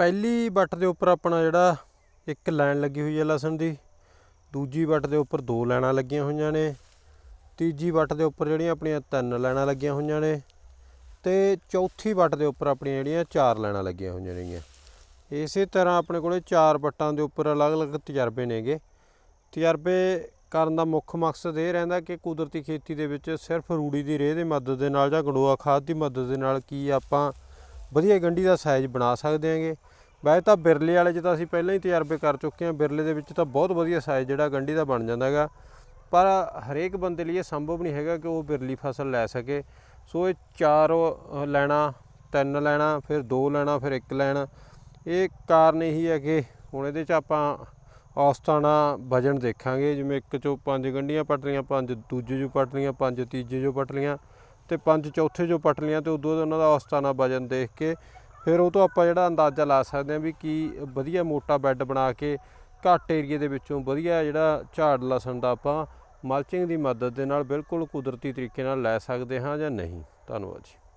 ਪਹਿਲੀ ਵੱਟ ਦੇ ਉੱਪਰ ਆਪਣਾ ਜਿਹੜਾ ਇੱਕ ਲਾਈਨ ਲੱਗੀ ਹੋਈ ਹੈ ਲਸਣ ਦੀ, ਦੂਜੀ ਵੱਟ ਦੇ ਉੱਪਰ ਦੋ ਲਾਈਨਾਂ ਲੱਗੀਆਂ ਹੋਈਆਂ ਨੇ, ਤੀਜੀ ਵੱਟ ਦੇ ਉੱਪਰ ਜਿਹੜੀਆਂ ਆਪਣੀਆਂ ਤਿੰਨ ਲਾਈਨਾਂ ਲੱਗੀਆਂ ਹੋਈਆਂ ਨੇ ਤੇ ਚੌਥੀ ਵੱਟ ਦੇ ਉੱਪਰ ਆਪਣੀਆਂ ਜਿਹੜੀਆਂ ਚਾਰ ਲਾਈਨਾਂ ਲੱਗੀਆਂ ਹੋਈਆਂ ਨੇਗੀਆਂ। ਇਸੇ ਤਰ੍ਹਾਂ ਆਪਣੇ ਕੋਲੇ ਚਾਰ ਵੱਟਾਂ ਦੇ ਉੱਪਰ ਅਲੱਗ-ਅਲੱਗ ਤਜਰਬੇ ਨੇਗੇ। ਤਜਰਬੇ ਕਰਨ ਦਾ ਮੁੱਖ ਮਕਸਦ ਇਹ ਰਹਿੰਦਾ ਕਿ ਕੁਦਰਤੀ ਖੇਤੀ ਦੇ ਵਿੱਚ ਸਿਰਫ ਰੂੜੀ ਦੀ ਰੇਹ ਦੀ ਮਦਦ ਦੇ ਨਾਲ ਜਾਂ ਗੰਡੋਆ ਖਾਦ ਦੀ ਮਦਦ ਦੇ ਨਾਲ ਕੀ ਆਪਾਂ ਵਧੀਆ ਗੰਢੀ ਦਾ ਸਾਈਜ਼ ਬਣਾ ਸਕਦੇ ਹਾਂਗੇ। ਵੈਸੇ ਤਾਂ ਬਿਰਲੇ ਵਾਲੇ 'ਚ ਤਾਂ ਅਸੀਂ ਪਹਿਲਾਂ ਹੀ ਤਜਰਬੇ ਕਰ ਚੁੱਕੇ ਹਾਂ। ਬਿਰਲੇ ਦੇ ਵਿੱਚ ਤਾਂ ਬਹੁਤ ਵਧੀਆ ਸਾਈਜ਼ ਜਿਹੜਾ ਗੰਢੀ ਦਾ ਬਣ ਜਾਂਦਾ ਹੈਗਾ। ਪਰ ਹਰੇਕ ਬੰਦੇ ਲਈ ਇਹ ਸੰਭਵ ਨਹੀਂ ਹੈਗਾ ਕਿ ਉਹ ਬਿਰਲੀ ਫਸਲ ਲੈ ਸਕੇ। ਸੋ ਇਹ ਚਾਰ ਲੈਣਾ, ਤਿੰਨ ਲੈਣਾ, ਫਿਰ ਦੋ ਲੈਣਾ, ਫਿਰ ਇੱਕ ਲੈਣਾ। ਇਹ ਕਾਰਨ ਇਹੀ ਹੈ ਕਿ ਹੁਣ ਇਹਦੇ 'ਚ ਆਪਾਂ ਔਸਤਾਨਾ ਵਜਨ ਦੇਖਾਂਗੇ। ਜਿਵੇਂ ਇੱਕ ਚੋਂ ਪੰਜ ਗੰਢੀਆਂ ਪੱਟ ਲਈਆਂ, ਪੰਜ ਦੂਜੇ ਚੋਂ ਪੱਟ ਲਈਆਂ, ਪੰਜ ਤੀਜੇ ਚੋਂ ਪੱਟ ਲਈਆਂ ਤੇ ਪੰਜ ਚੌਥੇ ਚੋਂ ਪੱਟ ਲਈਆਂ ਤੇ ਉਦੋਂ ਉਹਨਾਂ ਦਾ ਔਸਤਾਨਾ ਵਜਨ ਦੇਖ ਕੇ ਫਿਰ ਉਹ ਤੋਂ ਆਪਾਂ ਜਿਹੜਾ ਅੰਦਾਜ਼ਾ ਲਾ ਸਕਦੇ ਹਾਂ ਵੀ ਕੀ ਵਧੀਆ ਮੋਟਾ ਬੈੱਡ ਬਣਾ ਕੇ ਘੱਟ ਏਰੀਏ ਦੇ ਵਿੱਚੋਂ ਵਧੀਆ ਜਿਹੜਾ ਝਾੜ ਲਸਣ ਦਾ ਆਪਾਂ ਮਲਚਿੰਗ ਦੀ ਮਦਦ ਦੇ ਨਾਲ ਬਿਲਕੁਲ ਕੁਦਰਤੀ ਤਰੀਕੇ ਨਾਲ ਲੈ ਸਕਦੇ ਹਾਂ ਜਾਂ ਨਹੀਂ। ਧੰਨਵਾਦ ਜੀ।